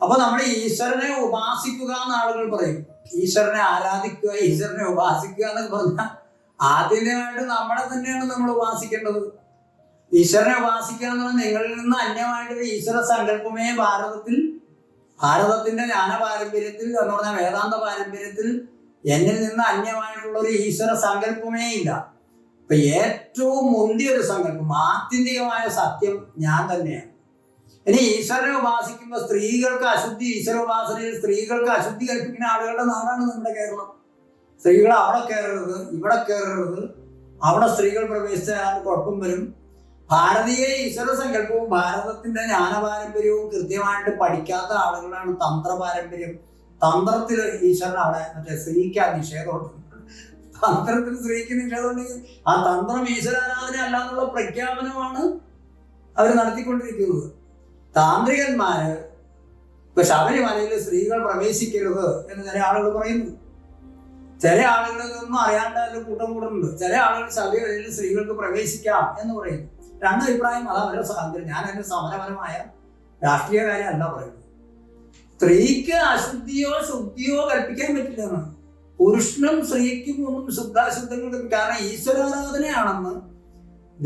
അപ്പൊ നമ്മൾ ഈശ്വരനെ ഉപാസിക്കുക എന്ന് ആളുകൾ പറയും. ഈശ്വരനെ ആരാധിക്കുക ഈശ്വരനെ ഉപാസിക്കുക എന്നൊക്കെ പറഞ്ഞാൽ ആദ്യമായിട്ട് നമ്മളെ തന്നെയാണ് നമ്മൾ ഉപാസിക്കേണ്ടത്. ഈശ്വരനെ ഉപാസിക്കുക എന്ന് പറഞ്ഞാൽ നിങ്ങളിൽ നിന്ന് അന്യമായിട്ടൊരു ഈശ്വര സങ്കല്പമേ ഭാരതത്തിൽ ഭാരതത്തിന്റെ ജ്ഞാന പാരമ്പര്യത്തിൽ എന്ന് പറഞ്ഞാൽ വേദാന്ത പാരമ്പര്യത്തിൽ എന്നിൽ നിന്ന് അന്യമായിട്ടുള്ള ഒരു ഈശ്വര സങ്കല്പമേ ഇല്ല. ഇപ്പൊ ഏറ്റവും മുന്തിയ ഒരു സങ്കല്പം ആത്യന്തികമായ സത്യം ഞാൻ തന്നെയാണ്. ഇനി ഈശ്വരനെ ഉപാസിക്കുമ്പോൾ സ്ത്രീകൾക്ക് അശുദ്ധി ഈശ്വര ഉപാസനയിൽ സ്ത്രീകൾക്ക് അശുദ്ധി കൽപ്പിക്കുന്ന ആളുകളുടെ നാടാണ് നമ്മുടെ കേരളം. സ്ത്രീകൾ അവിടെ കയറരുത് ഇവിടെ കയറരുത്. അവിടെ സ്ത്രീകൾ പ്രവേശിച്ചാൽ കുഴപ്പം വരും. ഭാരതീയ ഈശ്വര സങ്കല്പവും ഭാരതത്തിന്റെ ജ്ഞാന പാരമ്പര്യവും കൃത്യമായിട്ട് പഠിക്കാത്ത ആളുകളാണ് തന്ത്ര പാരമ്പര്യം തന്ത്രത്തിൽ ഈശ്വരൻ അവിടെ മറ്റേ സ്ത്രീക്ക് ആ നിഷേധമുണ്ട് തന്ത്രത്തിൽ സ്ത്രീക്ക് നിഷേധമുണ്ടെങ്കിൽ ആ തന്ത്രം ഈശ്വരാരാധന അല്ല എന്നുള്ള പ്രഖ്യാപനമാണ് അവർ നടത്തിക്കൊണ്ടിരിക്കുന്നത്. താന്ത്രികന്മാര് ഇപ്പൊ ശബരിമലയിൽ സ്ത്രീകൾ പ്രവേശിക്കരുത് എന്ന് ചില ആളുകൾ പറയുന്നു. ചില ആളുകളിൽ നിന്നും അറിയാണ്ട് അതിൽ കൂട്ടം കൂടുന്നുണ്ട്. ചില ആളുകൾ ശബരിമലയിൽ സ്ത്രീകൾക്ക് പ്രവേശിക്കാം എന്ന് പറയുന്നു. രണ്ട് അഭിപ്രായം അത് അവരുടെ സ്വാതന്ത്ര്യം. ഞാൻ അതിന്റെ സമരപരമായ രാഷ്ട്രീയ അല്ല പറയുന്നത്. സ്ത്രീക്ക് അശുദ്ധിയോ ശുദ്ധിയോ കൽപ്പിക്കാൻ പറ്റില്ലെന്ന് പുരുഷനും സ്ത്രീക്കും ഒന്നും ശുദ്ധാശുദ്ധങ്ങൾ. കാരണം ഈശ്വരാരാധനയാണെന്ന്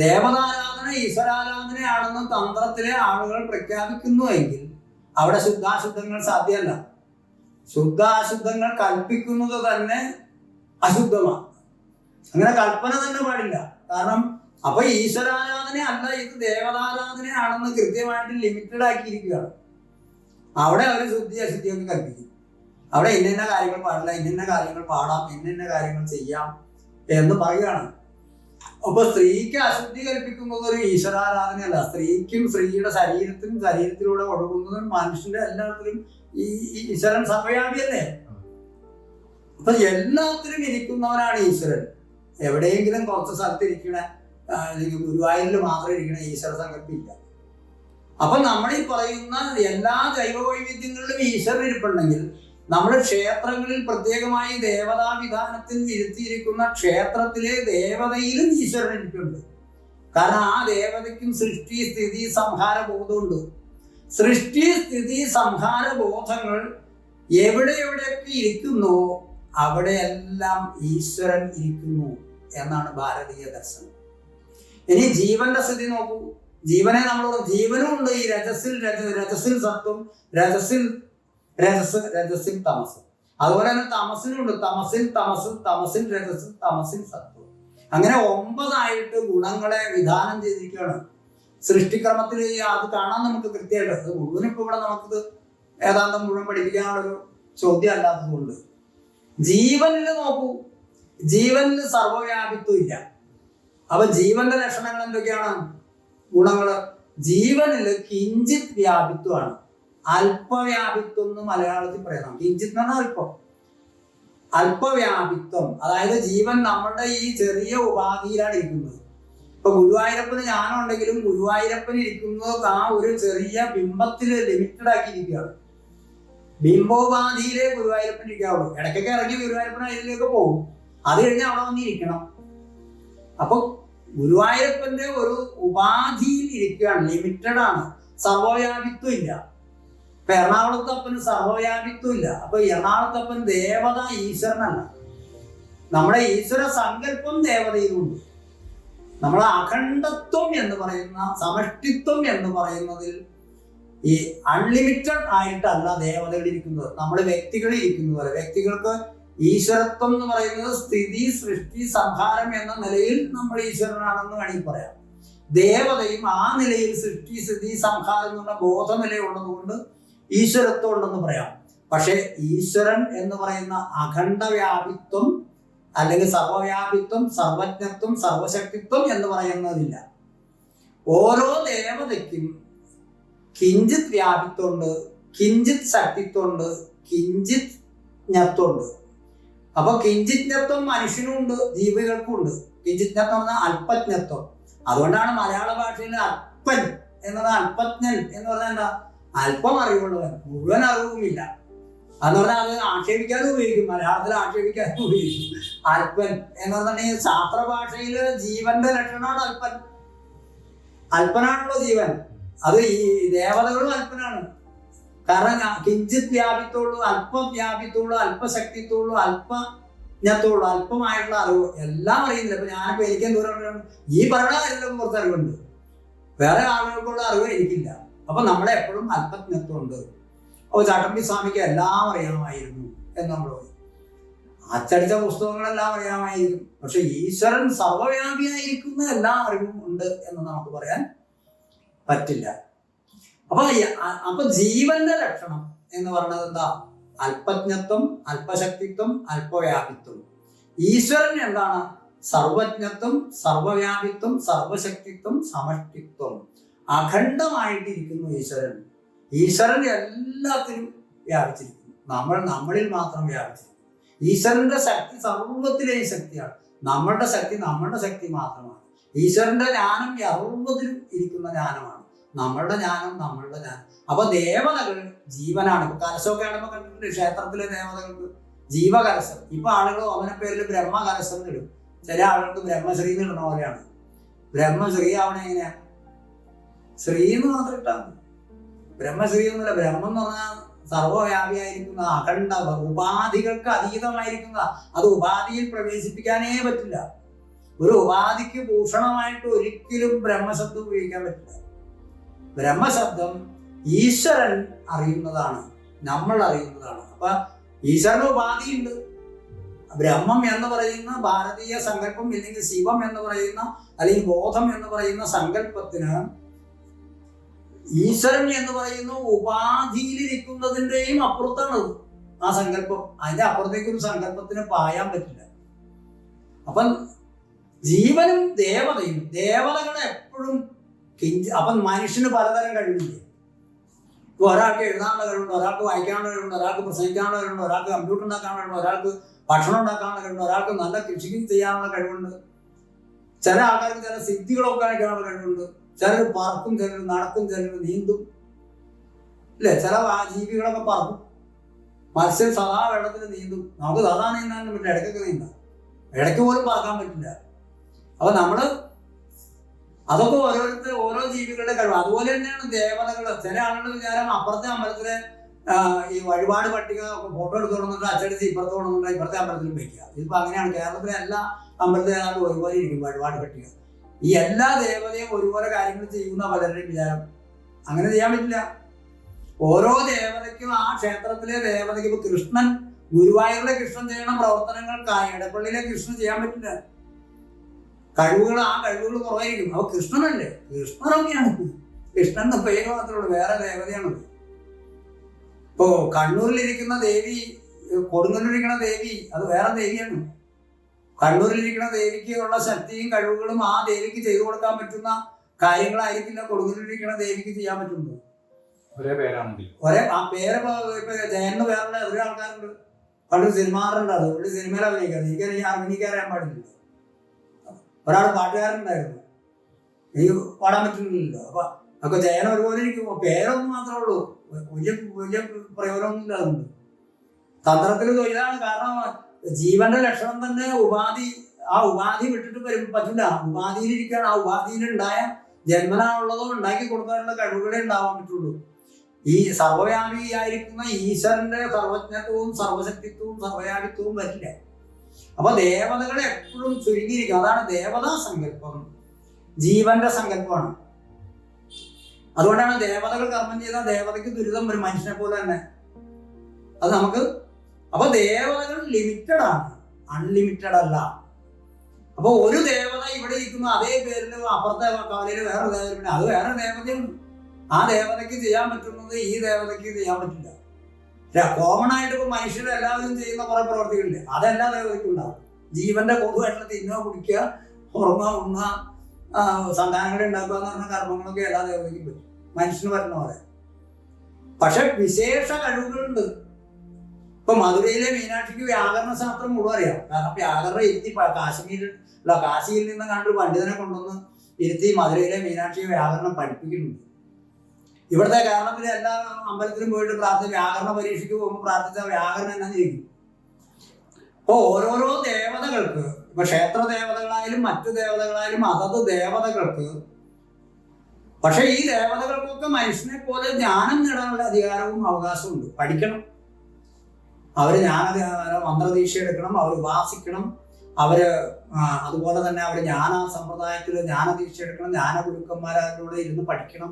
ദേവതാരാധന ഈശ്വരാരാധനയാണെന്ന് തന്ത്രത്തിലെ ആളുകൾ പ്രഖ്യാപിക്കുന്നുവെങ്കിൽ അവിടെ ശുദ്ധാശുദ്ധങ്ങൾ സാധ്യമല്ല. ശുദ്ധാശുദ്ധങ്ങൾ കൽപ്പിക്കുന്നത് തന്നെ അശുദ്ധമാണ്. അങ്ങനെ കൽപ്പന തന്നെ പാടില്ല. കാരണം അപ്പൊ ഈശ്വരാരാധന അല്ല ഇത് ദേവതാരാധനയാണെന്ന് കൃത്യമായിട്ട് ലിമിറ്റഡ് ആക്കിയിരിക്കുകയാണ്. അവിടെ അവർ ശുദ്ധി അശുദ്ധി ഒക്കെ കൽപ്പിക്കും. അവിടെ ഇന്ന കാര്യങ്ങൾ പാടില്ല ഇന്ന കാര്യങ്ങൾ പാടാം ഇന്ന കാര്യങ്ങൾ ചെയ്യാം എന്ന് പറയുകയാണ്. അപ്പൊ സ്ത്രീക്ക് അശുദ്ധി കൽപ്പിക്കുന്നത് ഒരു ഈശ്വരാരാധനയല്ല. സ്ത്രീക്കും സ്ത്രീയുടെ ശരീരത്തിനും ശരീരത്തിലൂടെ ഒഴുകുന്നതും മനുഷ്യന്റെ എല്ലാത്തിലും ഈ ഈശ്വരൻ സർവയാപിയല്ലേ അപ്പൊ എല്ലാത്തിലും ഇരിക്കുന്നവനാണ് ഈശ്വരൻ. എവിടെയെങ്കിലും കുറച്ച് സ്ഥലത്ത് ഇരിക്കണ അല്ലെങ്കിൽ ഗുരുവായൂരിൽ മാത്രം ഇരിക്കണ ഈശ്വര സങ്കല്പില്ല അപ്പൊ നമ്മൾ ഈ പറയുന്ന എല്ലാ ജൈവ വൈവിധ്യങ്ങളിലും ഈശ്വരൻ ഇരിപ്പുണ്ടെങ്കിൽ നമ്മൾ ക്ഷേത്രങ്ങളിൽ പ്രത്യേകമായി ദേവതാ വിധാനത്തിൽ ഇരുത്തിയിരിക്കുന്ന ക്ഷേത്രത്തിലെ ദേവതയിലും ഈശ്വരൻ ഇരിപ്പുണ്ട്. കാരണം ആ ദേവതയ്ക്കും സൃഷ്ടി സ്ഥിതി സംഹാര ബോധമുണ്ട്. സൃഷ്ടി സ്ഥിതി സംഹാര ബോധങ്ങൾ എവിടെ എവിടെയൊക്കെ ഇരിക്കുന്നു അവിടെയെല്ലാം ഈശ്വരൻ ഇരിക്കുന്നു എന്നാണ് ഭാരതീയ ദർശനം. ഇനി ജീവന്റെ സ്ഥിതി നോക്കൂ. ജീവനെ നമ്മളോട് ജീവനും ഉണ്ട് ഈ രജസിൽ രജ രജസിൽ സത്വം രജസിൽ രജസ് രജസിൽ തമസ്. അതുപോലെ തന്നെ തമസിനുണ്ട് തമസിൽ തമസ് തമസിൽ രജസ് തമസിൽ സത്വം. അങ്ങനെ ഒമ്പതായിട്ട് ഗുണങ്ങളെ വിധാനം ചെയ്തിരിക്കുകയാണ്. സൃഷ്ടിക്രമത്തിൽ അത് കാണാൻ നമുക്ക് കൃത്യമായിട്ട് അത് മുഴുവൻ ഇപ്പൊ ഇവിടെ നമുക്കിത് ഏതാണ്ട് മുഴുവൻ പഠിപ്പിക്കാനുള്ളൊരു ചോദ്യം അല്ലാത്തതുകൊണ്ട് ജീവനിൽ നോക്കൂ. ജീവനിൽ സർവവ്യാപിത്വം ഇല്ല. അപ്പൊ ജീവന്റെ ലക്ഷണങ്ങൾ എന്തൊക്കെയാണ്? ഗുണങ്ങൾ. ജീവനിൽ കിഞ്ചിത് വ്യാപിത്വമാണ്. അല്പവ്യാപിത്വം എന്ന് മലയാളത്തിൽ പറയാം. കിഞ്ചിത് അല്പം. അല്പവ്യാപിത്വം. അതായത് ജീവൻ നമ്മുടെ ഈ ചെറിയ ഉപാധിയിലാണ് ഇരിക്കുന്നത്. ഇപ്പൊ ഗുരുവായൂരപ്പന് ഞാനുണ്ടെങ്കിലും ഗുരുവായൂരപ്പൻ ഇരിക്കുന്നത് ആ ഒരു ചെറിയ ബിംബത്തിൽ ലിമിറ്റഡ് ആക്കിയിരിക്കുകയാണ്. ബിംബോപാധിയിലെ ഗുരുവായൂരപ്പൻ ഇരിക്കാവുള്ളൂ. ഇടയ്ക്കൊക്കെ ഇറങ്ങി ഗുരുവായൂരപ്പൻ അതിലേക്ക് പോകും. അത് കഴിഞ്ഞ് അവിടെ വന്നിരിക്കണം അപ്പൊ ഗുരുവായൂരപ്പന്റെ ഒരു ഉപാധിയിൽ ഇരിക്കുകയാണ്. ലിമിറ്റഡ് ആണ് സർവവ്യാപിത്വം ഇല്ല. ഇപ്പൊ എറണാകുളത്തപ്പന് സർവവ്യാപിത്വം ഇല്ല അപ്പൊ എറണാകുളത്തപ്പൻ ദേവത ഈശ്വരനല്ല. നമ്മുടെ ഈശ്വര സങ്കല്പം ദേവതയിലുണ്ട്. നമ്മളെ അഖണ്ഡത്വം എന്ന് പറയുന്ന സമഷ്ടിത്വം എന്ന് പറയുന്നതിൽ ഈ അൺലിമിറ്റഡ് ആയിട്ടല്ല ദേവതകൾ ഇരിക്കുന്നത്. നമ്മൾ വ്യക്തികളിൽ ഇരിക്കുന്ന പോലെ. വ്യക്തികൾക്ക് ഈശ്വരത്വം എന്ന് പറയുന്നത് സ്ഥിതി സൃഷ്ടി സംഹാരം എന്ന നിലയിൽ നമ്മൾ ഈശ്വരനാണെന്ന് വേണമെങ്കിൽ പറയാം. ദേവതയും ആ നിലയിൽ സൃഷ്ടി സ്ഥിതി സംഹാരം എന്നുള്ള ബോധനിലയുള്ളതുകൊണ്ട് ഈശ്വരത്വം ഉണ്ടെന്ന് പറയാം. പക്ഷെ ഈശ്വരൻ എന്ന് പറയുന്ന അഖണ്ഡ വ്യാപിത്വം അല്ലെങ്കിൽ സർവവ്യാപിത്വം സർവജ്ഞത്വം സർവശക്തിത്വം എന്ന് പറയുന്നതില്ല. ഓരോ ദേവതയ്ക്കും കിഞ്ചിത് വ്യാപിത്വമുണ്ട് കിഞ്ചിത് ശക്തിത്വമുണ്ട് കിഞ്ചിത് ജ്ഞത്വമുണ്ട്. അപ്പൊ കിഞ്ചിജ്ഞത്വം മനുഷ്യനുണ്ട് ജീവികൾക്കും ഉണ്ട്. കിഞ്ചിജ്ഞത്വം എന്ന അല്പജ്ഞത്വം. അതുകൊണ്ടാണ് മലയാള ഭാഷയിൽ അല്പൻ എന്നത് അല്പജ്ഞൻ എന്ന് പറഞ്ഞാൽ എന്താ? അല്പം അറിവുള്ളവൻ മുഴുവൻ അറിവുമില്ല. എന്ന് പറഞ്ഞാൽ അത് ആക്ഷേപിക്കാതെ ഉപയോഗിക്കും. മലയാളത്തിൽ ആക്ഷേപിക്കാതെ ഉപയോഗിക്കും. അല്പൻ എന്ന് പറഞ്ഞിട്ടുണ്ടെങ്കിൽ ശാസ്ത്ര ഭാഷയിൽ ജീവന്റെ ലക്ഷണമാണ് അല്പൻ. അല്പനാണല്ലോ ജീവൻ. അത് ഈ ദേവതകളും അല്പനാണ്. കാരണം കിഞ്ചിത് വ്യാപിത്തോളൂ അല്പം വ്യാപിത്തോളൂ അല്പശക്തിത്തോളൂ അല്പജ്ഞത്തോളൂ അല്പമായിട്ടുള്ള അറിവ്. എല്ലാം അറിയുന്നില്ല. ഇപ്പൊ ഞാനിപ്പോ എനിക്ക് ദൂരം ഈ പറഞ്ഞ കാര്യങ്ങളും കുറച്ച് അറിവുണ്ട് വേറെ ആളുകൾക്കുള്ള അറിവ് എനിക്കില്ല. അപ്പൊ നമ്മളെ എപ്പോഴും അല്പജ്ഞത്വമുണ്ട് ഓ ചാട്ടമ്പി സ്വാമിക്ക് എല്ലാം അറിയാമായിരുന്നു എന്ന് നമ്മൾ പറയും. അച്ചടിച്ച പുസ്തകങ്ങളെല്ലാം അറിയാമായിരിക്കും പക്ഷെ ഈശ്വരൻ സർവവ്യാപിയായിരിക്കുന്ന എല്ലാ അറിവും ഉണ്ട് എന്ന് നമുക്ക് പറയാൻ പറ്റില്ല. അപ്പൊ അപ്പൊ ജീവന്റെ ലക്ഷണം എന്ന് പറയുന്നത് എന്താ? അല്പജ്ഞത്വം അല്പശക്തിത്വം അല്പവ്യാപിത്വം. ഈശ്വരൻ എന്താണ്? സർവജ്ഞത്വം സർവവ്യാപിത്വം സർവശക്തിത്വം സമഷ്ടിത്വം. അഖണ്ഡമായിട്ടിരിക്കുന്നു ഈശ്വരൻ. ഈശ്വരൻ എല്ലാത്തിലും വ്യാപിച്ചിരിക്കുന്നു. നമ്മൾ നമ്മളിൽ മാത്രം വ്യാപിച്ചിരിക്കുന്നു. ഈശ്വരന്റെ ശക്തി സർവത്തിലെയും ശക്തിയാണ്. നമ്മളുടെ ശക്തി നമ്മളുടെ ശക്തി മാത്രമാണ്. ഈശ്വരന്റെ ജ്ഞാനം അറുപതിലും ഇരിക്കുന്ന ജ്ഞാനമാണ്. നമ്മളുടെ ജ്ഞാനം നമ്മളുടെ ജ്ഞാനം. അപ്പൊ ദേവതകൾ ജീവനാണ്. ഇപ്പൊ കലശമൊക്കെ ആണെന്ന് കണ്ടിട്ടുണ്ട് ക്ഷേത്രത്തിലെ ദേവതകൾക്ക്. ജീവകലശം. ഇപ്പൊ ആളുകൾ അവനെ പേരിൽ ബ്രഹ്മകലശം എന്നിടും ചില ആളുകൾക്ക് ബ്രഹ്മശ്രീ എന്ന് ഇടുന്ന പോലെയാണ്. ബ്രഹ്മശ്രീ ആവണ ശ്രീ എന്ന് മാത്രം ഇട്ടാൽ മതി ബ്രഹ്മശ്രീ എന്നല്ല ബ്രഹ്മം എന്ന് പറഞ്ഞാൽ സർവവ്യാപിയായിരിക്കുന്ന അഖണ്ഡ ഉപാധികൾക്ക് അതീതമായിരിക്കുന്ന അത് ഉപാധിയിൽ പ്രവേശിപ്പിക്കാനേ പറ്റില്ല. ഒരു ഉപാധിക്ക് ഭൂഷണമായിട്ട് ഒരിക്കലും ബ്രഹ്മശബ്ദം ഉപയോഗിക്കാൻ പറ്റില്ല. ബ്രഹ്മശബ്ദം ഈശ്വരൻ അറിയുന്നതാണ് നമ്മൾ അറിയുന്നതാണ്. അപ്പൊ ഈശ്വരന് ഉപാധിയുണ്ട്. ബ്രഹ്മം എന്ന് പറയുന്ന ഭാരതീയ സങ്കല്പം അല്ലെങ്കിൽ ശിവം എന്ന് പറയുന്ന അല്ലെങ്കിൽ ബോധം എന്ന് പറയുന്ന സങ്കല്പത്തിന് ഈശ്വരൻ എന്ന് പറയുന്ന ഉപാധിയിലിരിക്കുന്നതിന്റെയും അപ്പുറത്താണ്. ആ സങ്കല്പം. അതിന്റെ അപ്പുറത്തേക്ക് ഒരു സങ്കല്പത്തിന് പായാൻ പറ്റില്ല. അപ്പം ജീവനും ദേവതയും ദേവതകളെ എപ്പോഴും കിഞ്ചി അപ്പം മനുഷ്യന് പലതരം കഴിവില്ലേ? ഇപ്പൊ ഒരാൾക്ക് എഴുതാനുള്ള കഴിവുണ്ട് ഒരാൾക്ക് വായിക്കാനുള്ള കഴിവുണ്ട് ഒരാൾക്ക് പ്രസംഗിക്കാനുള്ള കഴിവുണ്ട് ഒരാൾക്ക് കമ്പ്യൂട്ടർ ഉണ്ടാക്കാനുള്ള കഴിവുണ്ട് ഒരാൾക്ക് ഭക്ഷണം ഉണ്ടാക്കാനുള്ള കഴിവുണ്ട് ഒരാൾക്ക് നല്ല കൃഷി ചെയ്യാനുള്ള കഴിവുണ്ട്. ചില ആൾക്കാർക്ക് ചില സിദ്ധികളൊക്കെ കാണിക്കാനുള്ള കഴിവുണ്ട്. ചിലർ പറക്കും ചിലർ നടക്കും ചിലർ നീന്തും. അല്ലെ ചില ജീവികളൊക്കെ പറക്കും. മത്സ്യം സദാ വെള്ളത്തിൽ നീന്തും. നമുക്ക് സദാ നീന്താനും പറ്റില്ല. ഇടയ്ക്കൊക്കെ നീന്താം. ഇടയ്ക്ക് പോലും പറക്കാൻ പറ്റില്ല. അപ്പൊ നമ്മൾ അതൊക്കെ ഓരോരുത്തർ ഓരോ ജീവികളുടെ കഴിവ്. അതുപോലെ തന്നെയാണ് ദേവതകൾ ചില ആളുകൾ വിചാരം അപ്പുറത്തെ അമ്പലത്തിലെ ഈ വഴിപാട് പട്ടിക ഫോട്ടോ എടുത്ത് കൊണ്ടുവന്നിട്ട് അച്ചടിച്ച് ഇപ്പുറത്ത് കൊണ്ടുവന്നിട്ട് ഇപ്പുറത്തെ അമ്പലത്തിലും വയ്ക്കുക ഇതിപ്പോ അങ്ങനെയാണ്. കേരളത്തിലെ എല്ലാ അമ്പലത്തിലെ ഒരുപോലെ ഇരിക്കും വഴിപാട് പട്ടിക. ഈ എല്ലാ ദേവതയും ഒരുപോലെ കാര്യങ്ങൾ ചെയ്യുന്ന പലരുടെയും വിചാരം. അങ്ങനെ ചെയ്യാൻ പറ്റില്ല. ഓരോ ദേവതയ്ക്കും ആ ക്ഷേത്രത്തിലെ ദേവതയ്ക്ക് ഇപ്പൊ കൃഷ്ണൻ ഗുരുവായൂരിലെ കൃഷ്ണൻ ചെയ്യുന്ന പ്രവർത്തനങ്ങൾക്കായി ഇടപ്പള്ളിയിലെ കൃഷ്ണൻ ചെയ്യാൻ പറ്റില്ല. കഴിവുകൾ ആ കഴിവുകൾ കുറവായിരിക്കും. അപ്പൊ കൃഷ്ണനല്ലേ? കൃഷ്ണനൊക്കെയാണ് കൃഷ്ണൻ എന്ന പേര് മാത്രമേ ഉള്ളൂ വേറെ ദേവതയാണത് ഇപ്പോ കണ്ണൂരിലിരിക്കുന്ന ദേവി കൊടുങ്ങല്ലൂരിരിക്കുന്ന ദേവി അത് വേറെ ദേവിയാണ്. കണ്ണൂരിലിരിക്കുന്ന ദേവിക്ക് ഉള്ള ശക്തിയും കഴിവുകളും ആ ദേവിക്ക് ചെയ്തു കൊടുക്കാൻ പറ്റുന്ന കാര്യങ്ങളായിരിക്കില്ല കൊടുങ്ങൂരിലിരിക്കുന്ന ദേവിക്ക് ചെയ്യാൻ പറ്റുന്നത്. ഒരേ പേരാണെങ്കിൽ. ഒരേ ആ പേര് ഇപ്പൊ ജയന്ന് വേറെ എത്ര ആൾക്കാരുണ്ട്. പണ്ട് സിനിമാറുണ്ട് അത്. പുള്ളി സിനിമയിൽ അഭിനയിക്കാറ്. എനിക്ക് എനിക്ക് അഭിനയിക്കാറിയാൻ പാടില്ല ഒരാൾ പാട്ടുകാരുണ്ടായിരുന്നു എനിക്ക് പാടാൻ പറ്റുന്നില്ലല്ലോ. അപ്പൊ അപ്പൊ ജയൻ ഒരുപോലെ ഇരിക്കും പേരൊന്നും മാത്രമേ ഉള്ളൂ. വലിയ വലിയ പ്രയോജനമൊന്നും ഇല്ല അതുകൊണ്ട് തന്ത്രത്തിൽ തൊഴിലാണ് കാരണം ജീവന്റെ ലക്ഷണം തന്നെ ഉപാധി ആ ഉപാധി വിട്ടിട്ട് വരും പറ്റില്ല ഉപാധിയിലിരിക്കാൻ ആ ഉപാധിയിലുണ്ടായ ജന്മനാണുള്ളതോ ഉണ്ടാക്കി കൊടുക്കാനുള്ള കഴിവുകളെ ഉണ്ടാവാൻ പറ്റുള്ളൂ. ഈ സർവവ്യാപിയായിരിക്കുന്ന ഈശ്വരന്റെ സർവജ്ഞത്വവും സർവശക്തിത്വവും സർവവ്യാപിത്വവും വരില്ല. അപ്പൊ ദേവതകളെ എപ്പോഴും ചുരുങ്ങിയിരിക്കും. അതാണ് ദേവതാ സങ്കല്പം. ജീവന്റെ സങ്കല്പമാണ്. അതുകൊണ്ടാണ് ദേവതകൾ കർമ്മം ചെയ്ത ദേവതയ്ക്ക് ദുരിതം. ഒരു മനുഷ്യനെ പോലെ തന്നെ. അത് നമുക്ക് അപ്പൊ ദേവതകൾ ലിമിറ്റഡ് ആണ്. അൺലിമിറ്റഡ് അല്ല. അപ്പൊ ഒരു ദേവത ഇവിടെ ഇരിക്കുന്ന അതേ പേരിൽ അപ്പുറത്തെ കാലയിൽ വേറെ ദേവത അത് വേറെ ദേവതയുണ്ട്. ആ ദേവതയ്ക്ക് ചെയ്യാൻ പറ്റുന്നത് ഈ ദേവതയ്ക്ക് ചെയ്യാൻ പറ്റില്ല. കോമൺ ആയിട്ട് ഇപ്പൊ മനുഷ്യരെല്ലാവരും ചെയ്യുന്ന കുറെ പ്രവർത്തികളുണ്ട്. അതെല്ലാ ദേവതയ്ക്കും ഉണ്ടാവും ജീവന്റെ പൊതുവായിട്ടുള്ള തിന്നുക കുടിക്കുക ഉറങ്ങുക ഉണ്ണ സന്താനങ്ങളെ ഉണ്ടാക്കുക എന്ന് പറഞ്ഞ കർമ്മങ്ങളൊക്കെ എല്ലാ ദേവതയ്ക്കും പറ്റും. മനുഷ്യന് പറ്റുന്ന പോലെ. പക്ഷെ വിശേഷ കഴിവുകളുണ്ട്. ഇപ്പൊ മധുരയിലെ മീനാക്ഷിക്ക് വ്യാകരണ ശാസ്ത്രം മുഴുവൻ അറിയാം. കാരണം വ്യാകരണം ഇരുത്തി കാശ്മീരിൽ അല്ല കാശിയിൽ നിന്ന് കണ്ടൊരു പണ്ഡിതനെ കൊണ്ടുവന്ന് ഇരുത്തി മധുരയിലെ മീനാക്ഷി വ്യാകരണം പഠിപ്പിക്കുന്നുണ്ട്. ഇവിടുത്തെ കേരളത്തിലെ എല്ലാ അമ്പലത്തിലും പോയിട്ട് പ്രാർത്ഥന വ്യാകരണ പരീക്ഷയ്ക്ക് പോകുമ്പോൾ പ്രാർത്ഥിച്ച വ്യാകരണം എന്നാ ചെയ്യും അപ്പൊ ഓരോരോ ദേവതകൾക്ക് ഇപ്പൊ ക്ഷേത്ര ദേവതകളായാലും മറ്റു ദേവതകളായാലും അതത് ദേവതകൾക്ക് പക്ഷെ ഈ ദേവതകൾക്കൊക്കെ മനുഷ്യനെ പോലെ ജ്ഞാനം നേടാനുള്ള അധികാരവും അവകാശവും ഉണ്ട്. പഠിക്കണം. അവർ ജ്ഞാന മന്ത്രദീക്ഷ എടുക്കണം അവർ ഉപാസിക്കണം. അവർ അതുപോലെ തന്നെ അവർ ജ്ഞാന സമ്പ്രദായത്തിൽ ജ്ഞാനദീക്ഷ എടുക്കണം ജ്ഞാന ഗുരുക്കന്മാരോട് ഇരുന്ന് പഠിക്കണം.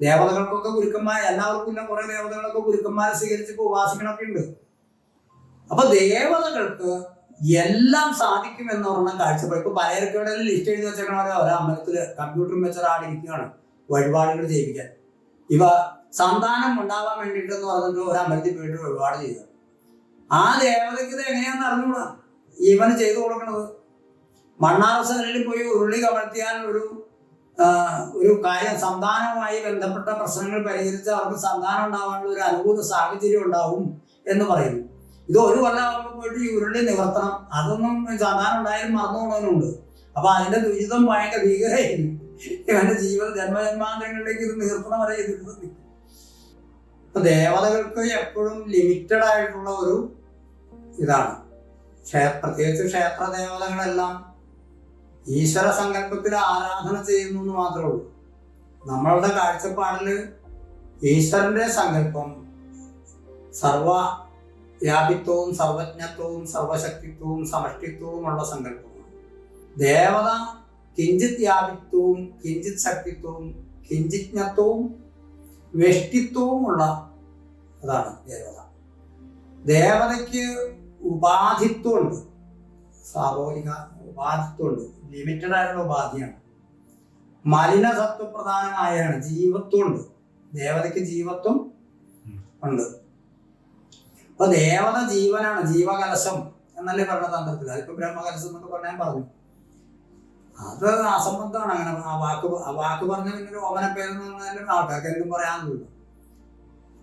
ദേവതകൾക്കൊക്കെ ഗുരുക്കന്മാർ എല്ലാവർക്കും ഇല്ല കുറെ ദേവതകളൊക്കെ ഗുരുക്കന്മാരെ സ്വീകരിച്ച് ഉപാസിക്കണമൊക്കെ ഉണ്ട് അപ്പൊ ദേവതകൾക്ക് എല്ലാം സാധിക്കും എന്ന് പറഞ്ഞ കാഴ്ചപ്പാട്. ഇപ്പൊ പലചരക്കടയിൽ ലിസ്റ്റ് എഴുതി വെച്ചേക്കണവരെ ഒരു അമ്പലത്തിൽ കമ്പ്യൂട്ടറും വെച്ച ഒരാളിരിക്കുകയാണ് വഴിപാടുകൾ ചെയ്യിപ്പിക്കാൻ. ഇവ സന്താനം ഉണ്ടാവാൻ വേണ്ടിയിട്ടെന്ന് പറഞ്ഞിട്ട് ഒരു അമ്പലത്തിൽ പോയിട്ട് വഴിപാട് ചെയ്യുക. ആ ദേവതയ്ക്ക് ഇത് എങ്ങനെയാന്ന് അറിഞ്ഞൂടാ. ഇവന് ചെയ്തു കൊടുക്കണത്. മണ്ണാറസനിൽ പോയി ഉരുളി കമഴ്ത്തിയാൽ ഒരു ഒരു കാര്യം സന്താനവുമായി ബന്ധപ്പെട്ട പ്രശ്നങ്ങൾ പരിഹരിച്ച് അവർക്ക് സന്താനം ഉണ്ടാവാനുള്ള ഒരു അനുകൂല സാഹചര്യം ഉണ്ടാവും എന്ന് പറയുന്നു. ഇത് ഒരു കൊല്ലം ആകുമ്പോൾ പോയിട്ട് ഈ ഉരുളി നിവർത്തണം. അതൊന്നും സന്താനം ഉണ്ടായാലും മറന്നു പോകണമെന്നുണ്ട് അപ്പൊ അതിന്റെ ദുരിതം ഭയങ്കര ഭീകരമായിരുന്നു ഇവന്റെ ജീവൻ ജന്മജന്മാന്തരങ്ങളിലേക്ക് ഇത് നീർത്തണം വരെ ഇപ്പൊ ദേവതകൾക്ക് എപ്പോഴും ലിമിറ്റഡ് ആയിട്ടുള്ള ഒരു ഇതാണ്. പ്രത്യേകിച്ച് ക്ഷേത്ര ദേവതകളെല്ലാം ഈശ്വര സങ്കല്പത്തിൽ ആരാധന ചെയ്യുന്നു എന്ന് മാത്രമേ ഉള്ളൂ. നമ്മളുടെ കാഴ്ചപ്പാടിൽ ഈശ്വരന്റെ സങ്കല്പം സർവ വ്യാപിത്വവും സർവജ്ഞത്വവും സർവശക്തിത്വവും സമഷ്ടിത്വവും ഉള്ള സങ്കല്പമാണ്. ദേവത കിഞ്ചിത് വ്യാപിത്വവും കിഞ്ചിത് ശക്തിത്വവും കിഞ്ചിജ്ഞത്വവും വ്യഷ്ടിത്വവുമുള്ള അതാണ് ദേവത. ദേവതയ്ക്ക് ഉപാധിത്വമുണ്ട്. സ്വാഭാവിക ഉപാധിത്വമുണ്ട്. ലിമിറ്റഡ് ആയിട്ടുള്ള ഉപാധിയാണ്. മലിന സത്വപ്രധാനമായാണ് ജീവത്വമുണ്ട്. ദേവതയ്ക്ക് ജീവത്വം ഉണ്ട്. അപ്പൊ ദേവത ജീവനാണ് ജീവകലശം എന്നല്ലേ പറഞ്ഞ തന്ത്രത്തിൽ. അതിപ്പോ ബ്രഹ്മകലശം എന്നൊക്കെ പറഞ്ഞാൽ പറഞ്ഞു. അത് അസംബന്ധമാണ്. അങ്ങനെ ആ വാക്ക് ആ വാക്ക് പറഞ്ഞ പിന്നെ ഓമന പേരെന്ന് പറഞ്ഞാലും ആൾക്കാർക്ക് എന്തും പറയാനുള്ളൂ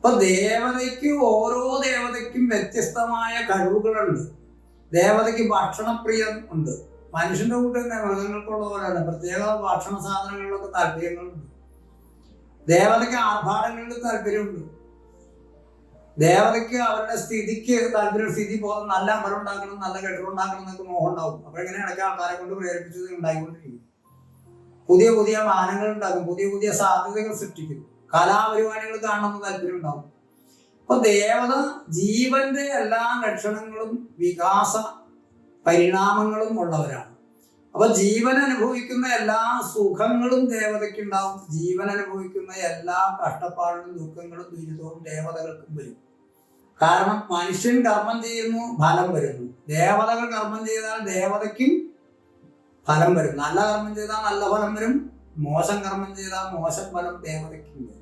അപ്പൊ ദേവതയ്ക്ക് ഓരോ ദേവതയ്ക്കും വ്യത്യസ്തമായ കഴിവുകളുണ്ട്. ദേവതയ്ക്ക് ഭക്ഷണപ്രിയം ഉണ്ട്. മനുഷ്യന്റെ കൂട്ടം മൃഗങ്ങൾക്കുള്ള പോലെയാണ് പ്രത്യേക ഭക്ഷണ സാധനങ്ങളിലൊക്കെ താല്പര്യങ്ങളുണ്ട്. ദേവതയ്ക്ക് ആർഭാടങ്ങളിൽ താല്പര്യമുണ്ട്. ദേവതയ്ക്ക് അവരുടെ സ്ഥിതിക്ക് താല്പര്യം സ്ഥിതി പോകുന്ന നല്ല അമരം ഉണ്ടാക്കണം നല്ല കെട്ടിടം ഉണ്ടാക്കണം എന്നൊക്കെ മോഹം ഉണ്ടാവും. അപ്പൊ ഇങ്ങനെ ഇടയ്ക്ക് ആൾക്കാരെ കൊണ്ട് പ്രേരിപ്പിച്ചത് ഉണ്ടായിക്കൊണ്ടിരിക്കും. പുതിയ പുതിയ മാനങ്ങൾ ഉണ്ടാക്കും പുതിയ പുതിയ സാധ്യതകൾ സൃഷ്ടിക്കും. കലാപരിപാടികൾ കാണണമെന്ന് താല്പര്യം ഉണ്ടാവും. അപ്പൊ ദേവത ജീവന്റെ എല്ലാ ലക്ഷണങ്ങളും വികാസ പരിണാമങ്ങളും ഉള്ളവരാണ്. അപ്പൊ ജീവൻ അനുഭവിക്കുന്ന എല്ലാ സുഖങ്ങളും ദേവതയ്ക്കുണ്ടാവും ജീവൻ അനുഭവിക്കുന്ന എല്ലാ കഷ്ടപ്പാടുകളും ദുഃഖങ്ങളും ദുരിതവും ദേവതകൾക്കും വരും. കാരണം മനുഷ്യൻ കർമ്മം ചെയ്യുന്നു ഫലം വരുന്നു. ദേവതകൾ കർമ്മം ചെയ്താൽ ദേവതയ്ക്കും ഫലം വരും. നല്ല കർമ്മം ചെയ്താൽ നല്ല ഫലം വരും. മോശം കർമ്മം ചെയ്താൽ മോശം ഫലം ദേവതയ്ക്കും വരും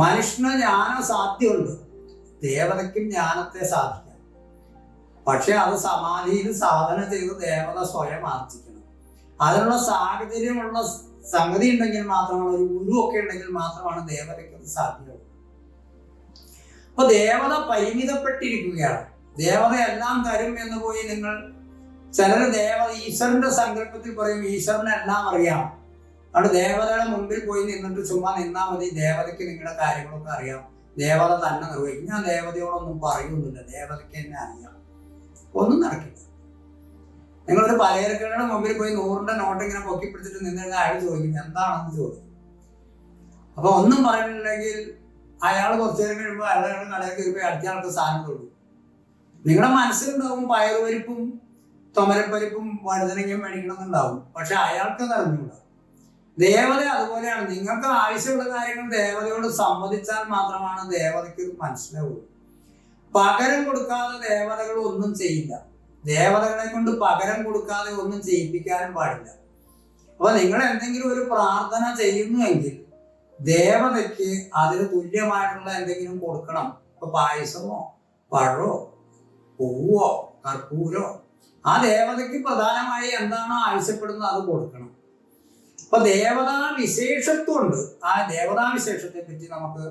മനുഷ്യന് ജ്ഞാനം സാധ്യമുണ്ട്. ദേവതയ്ക്കും ജ്ഞാനത്തെ സാധിക്കാം. പക്ഷെ അത് സമാധിയിൽ സാധന ചെയ്ത് ദേവത സ്വയം ആർജിക്കണം. അതിനുള്ള സാഹചര്യമുള്ള സംഗതി ഉണ്ടെങ്കിൽ മാത്രമാണ് ഒരു ഒക്കെ ഉണ്ടെങ്കിൽ മാത്രമാണ് ദേവതയ്ക്ക് അത് സാധ്യമാവുക അപ്പൊ ദേവത പരിമിതപ്പെട്ടിരിക്കുകയാണ്. ദേവത എല്ലാം തരും എന്ന് പോയി നിങ്ങൾ ചിലർ ദേവത ഈശ്വരന്റെ സങ്കല്പത്തിൽ പറയും ഈശ്വരനെല്ലാം അറിയാം. അവിടെ ദേവതയുടെ മുമ്പിൽ പോയി നിന്നിട്ട് ചുമ്മാ നിന്നാൽ മതി. ദേവതയ്ക്ക് നിങ്ങളുടെ കാര്യങ്ങളൊക്കെ അറിയാം. ദേവത തന്നെ നിർവഹിക്കും. ഞാൻ ദേവതയോടൊന്നും പറയുന്നില്ല. ദേവതയ്ക്ക് തന്നെ അറിയാം. ഒന്നും നടക്കില്ല. നിങ്ങളൊരു പലചരക്കടയുടെ മുമ്പിൽ പോയി നൂറിന്റെ നോട്ട് ഇങ്ങനെ പൊക്കി പിടിച്ചിട്ട് നിന്ന് അയാൾ ചോദിക്കും എന്താണെന്ന് ചോദിക്കും? അപ്പൊ ഒന്നും പറയുന്നുണ്ടെങ്കിൽ അയാൾ കുറച്ചു നേരം കഴിയുമ്പോൾ അയാളുടെ കടയിൽ കയറിപ്പോയി അടുത്ത സാധനം കൊടുക്കും. നിങ്ങളുടെ മനസ്സിലുണ്ടാവും പയറുപരിപ്പും തൊമരപ്പരിപ്പും വഴുതനങ്ങയും മേടിക്കണമെന്നുണ്ടാവും. പക്ഷെ അയാൾക്ക് അത് അറിഞ്ഞൂടാ ദേവത അതുപോലെയാണ്. നിങ്ങൾക്ക് ആവശ്യമുള്ള കാര്യങ്ങൾ ദേവതയോട് സമ്മതിച്ചാൽ മാത്രമാണ് ദേവതയ്ക്ക് മനസ്സിലാവുള്ളൂ. പകരം കൊടുക്കാതെ ദേവതകൾ ഒന്നും ചെയ്യില്ല. ദേവതകളെ കൊണ്ട് പകരം കൊടുക്കാതെ ഒന്നും ചെയ്യിപ്പിക്കാനും പാടില്ല. അപ്പൊ നിങ്ങൾ എന്തെങ്കിലും ഒരു പ്രാർത്ഥന ചെയ്യുന്നുവെങ്കിൽ ദേവതയ്ക്ക് അതിന് തുല്യമായിട്ടുള്ള എന്തെങ്കിലും കൊടുക്കണം. ഇപ്പൊ പായസമോ പഴമോ പൂവോ കർപ്പൂരോ ആ ദേവതയ്ക്ക് പ്രധാനമായി എന്താണോ ആവശ്യപ്പെടുന്നത് അത് കൊടുക്കണം. അപ്പൊ ദേവതാ വിശേഷത്വമുണ്ട് ആ ദേവതാ വിശേഷത്തെ പറ്റി നമുക്ക്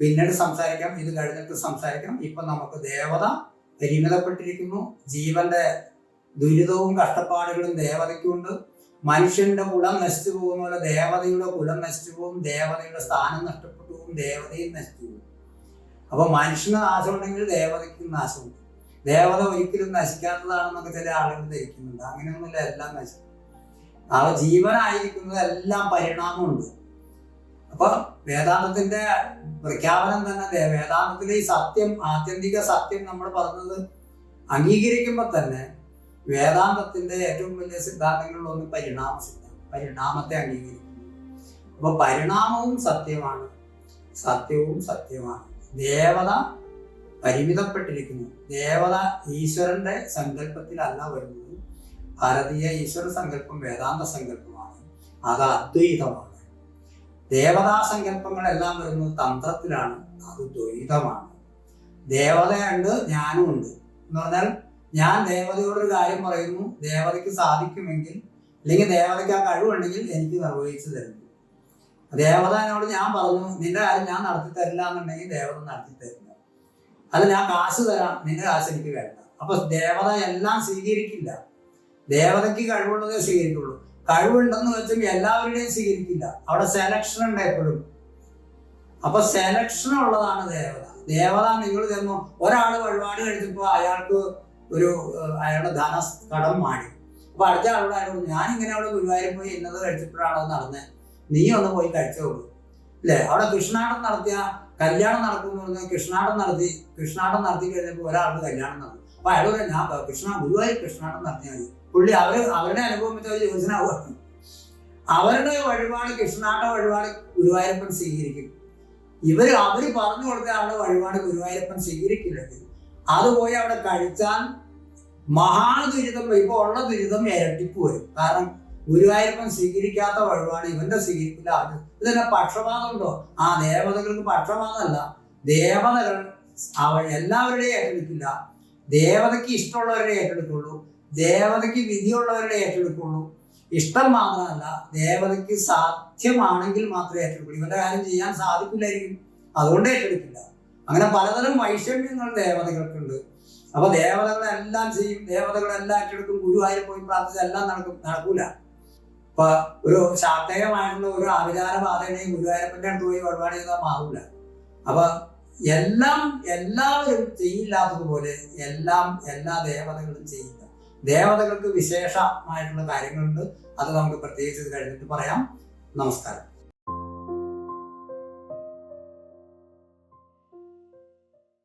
പിന്നീട് സംസാരിക്കാം. ഇത് കഴിഞ്ഞിട്ട് സംസാരിക്കാം. ഇപ്പൊ നമുക്ക് ദേവത പരിമിതപ്പെട്ടിരിക്കുന്നു. ജീവന്റെ ദുരിതവും കഷ്ടപ്പാടുകളും ദേവതയ്ക്കുണ്ട്. മനുഷ്യന്റെ കുലം നശിച്ചു പോകുന്ന പോലെ ദേവതയുടെ കുലം നശിച്ചു പോകും. ദേവതയുടെ സ്ഥാനം നഷ്ടപ്പെട്ടു പോകും. ദേവതയും നശിച്ചു പോകും. അപ്പൊ മനുഷ്യന് നാശമുണ്ടെങ്കിൽ ദേവതയ്ക്കും നാശമുണ്ട്. ദേവത ഒരിക്കലും നശിക്കാത്തതാണെന്നൊക്കെ ചില ആളുകൾ ധരിക്കുന്നുണ്ട്. അങ്ങനെയൊന്നുമില്ല. എല്ലാം നശിക്കും. ആ ജീവനായിരിക്കുന്നതെല്ലാം പരിണാമമുണ്ട്. അപ്പൊ വേദാന്തത്തിന്റെ പ്രഖ്യാപനം തന്നെ വേദാന്തത്തിലെ ഈ സത്യം ആത്യന്തിക സത്യം നമ്മൾ പറഞ്ഞത് അംഗീകരിക്കുമ്പോൾ തന്നെ വേദാന്തത്തിന്റെ ഏറ്റവും വലിയ സിദ്ധാന്തങ്ങളിൽ ഒന്ന് പരിണാമ സിദ്ധാന്തം പരിണാമത്തെ അംഗീകരിക്കുന്നു. അപ്പൊ പരിണാമവും സത്യമാണ്. സത്യവും സത്യമാണ്. ദേവത പരിമിതപ്പെട്ടിരിക്കുന്നു. ദേവത ഈശ്വരന്റെ സങ്കല്പത്തിലല്ല വരുന്നത്. ഭാരതീയ ഈശ്വര സങ്കല്പം വേദാന്ത സങ്കല്പമാണ്. അത് അദ്വൈതമാണ്. ദേവതാ സങ്കല്പങ്ങളെല്ലാം വരുന്നത് തന്ത്രത്തിലാണ്. അത് ദ്വൈതമാണ്. ദേവതയുണ്ട് ഞാനും ഉണ്ട്. എന്ന് പറഞ്ഞാൽ ഞാൻ ദേവതയോടൊരു കാര്യം പറയുന്നു. ദേവതയ്ക്ക് സാധിക്കുമെങ്കിൽ അല്ലെങ്കിൽ ദേവതയ്ക്ക് ആ കഴിവുണ്ടെങ്കിൽ എനിക്ക് നിർവഹിച്ചു തരുന്നു. ദേവത എന്നോട് ഞാൻ പറഞ്ഞു നിന്റെ കാര്യം ഞാൻ നടത്തി തരില്ല എന്നുണ്ടെങ്കിൽ ദേവത നടത്തി തരില്ല. അല്ല ഞാൻ കാശ് തരാം. നിന്റെ കാശ് എനിക്ക് വേണ്ട. അപ്പൊ ദേവത എല്ലാം സ്വീകരിക്കില്ല. ദേവതയ്ക്ക് കഴിവുള്ളതേ സ്വീകരിക്കുള്ളൂ. കഴിവുണ്ടെന്ന് വെച്ചും എല്ലാവരുടെയും സ്വീകരിക്കില്ല. അവിടെ സെലക്ഷൻ ഉണ്ട് എപ്പോഴും അപ്പൊ സെലക്ഷൻ ഉള്ളതാണ് ദേവത. ദേവത നിങ്ങൾ തന്നു ഒരാൾ വഴിപാട് കഴിച്ചപ്പോൾ അയാൾക്ക് ഒരു അയാളുടെ ധന കടം മാടി. അപ്പൊ അടുത്ത ആളോട് അയാളോട് ഞാൻ ഇങ്ങനെ അവിടെ ഗുരുവായൂർ പോയി ഇന്നത് കഴിച്ചപ്പോഴാണോ നടന്നത് നീ ഒന്ന് പോയി കഴിച്ചോളൂ അല്ലേ? അവിടെ കൃഷ്ണാടം നടത്തിയ കല്യാണം നടക്കുമെന്ന് പറഞ്ഞാൽ കൃഷ്ണാടം നടത്തി കൃഷ്ണാടം നടത്തി കഴിഞ്ഞപ്പോൾ ഒരാൾക്ക് കല്യാണം നടന്നു. അപ്പൊ പറയാം ഞാൻ കൃഷ്ണ ഗുരുവായൂർ കൃഷ്ണാടം നടത്തിയാൽ മതി. പുള്ളി അവർ അവരുടെ അനുഭവം വെച്ചാൽ ജ്യോതിനാവുക അവരുടെ വഴിപാട് കൃഷ്ണാട്ട വഴിപാട് ഗുരുവായൂരപ്പൻ സ്വീകരിക്കും. ഇവർ അവർ പറഞ്ഞു കൊടുത്ത ആളുടെ വഴിപാട് ഗുരുവായൂരപ്പൻ സ്വീകരിക്കില്ലെങ്കിൽ അത് പോയി അവിടെ കഴിച്ചാൽ മഹാദുരിതം ഇപ്പൊ ഉള്ള ദുരിതം ഇരട്ടിപ്പ് വരും. കാരണം ഗുരുവായൂരപ്പൻ സ്വീകരിക്കാത്ത വഴിപാട് ഇവന്റെ സ്വീകരിക്കില്ല അത് ഇതെന്നെ പക്ഷപാതമുണ്ടോ ആ ദേവതകൾക്ക് പക്ഷപാതമല്ല ദേവതകൾ അവ എല്ലാവരുടെയും ഏറ്റെടുക്കില്ല. ദേവതയ്ക്ക് ഇഷ്ടമുള്ളവരുടെ ഏറ്റെടുക്കുള്ളൂ. ദേവതയ്ക്ക് വിധിയുള്ളവരുടെ ഏറ്റെടുക്കുള്ളൂ. ഇഷ്ടം മാത്രമല്ല ദേവതയ്ക്ക് സാധ്യമാണെങ്കിൽ മാത്രമേ ഏറ്റെടുക്കുള്ളൂ. ഇവരുടെ കാര്യം ചെയ്യാൻ സാധിക്കില്ലായിരിക്കും. അതുകൊണ്ട് ഏറ്റെടുക്കില്ല. അങ്ങനെ പലതരം വൈഷമ്യങ്ങൾ ദേവതകൾക്കുണ്ട്. അപ്പൊ ദേവതകളെല്ലാം ചെയ്യും. ദേവതകളെല്ലാം ഏറ്റെടുക്കും. ഗുരുവായൂർ പോയി പ്രാർത്ഥിച്ച് എല്ലാം നടക്കും. നടക്കൂല. ഇപ്പൊ ഒരു ശാക്തേയമായിട്ടുള്ള ഒരു ആവിചാര ബാധയുടെയും ഗുരുവായൂരപ്പന്റെ അടുത്ത് പോയി വഴിപാട് ചെയ്താൽ മാറൂല. അപ്പൊ എല്ലാം എല്ലാവരും ചെയ്യില്ലാത്തതുപോലെ എല്ലാം എല്ലാ ദേവതകളും ചെയ്യില്ല. ദേവതകൾക്ക് വിശേഷമായിട്ടുള്ള കാര്യങ്ങളുണ്ട്. അത് നമുക്ക് പ്രത്യേകിച്ച് കഴിഞ്ഞിട്ട് പറയാം. നമസ്കാരം.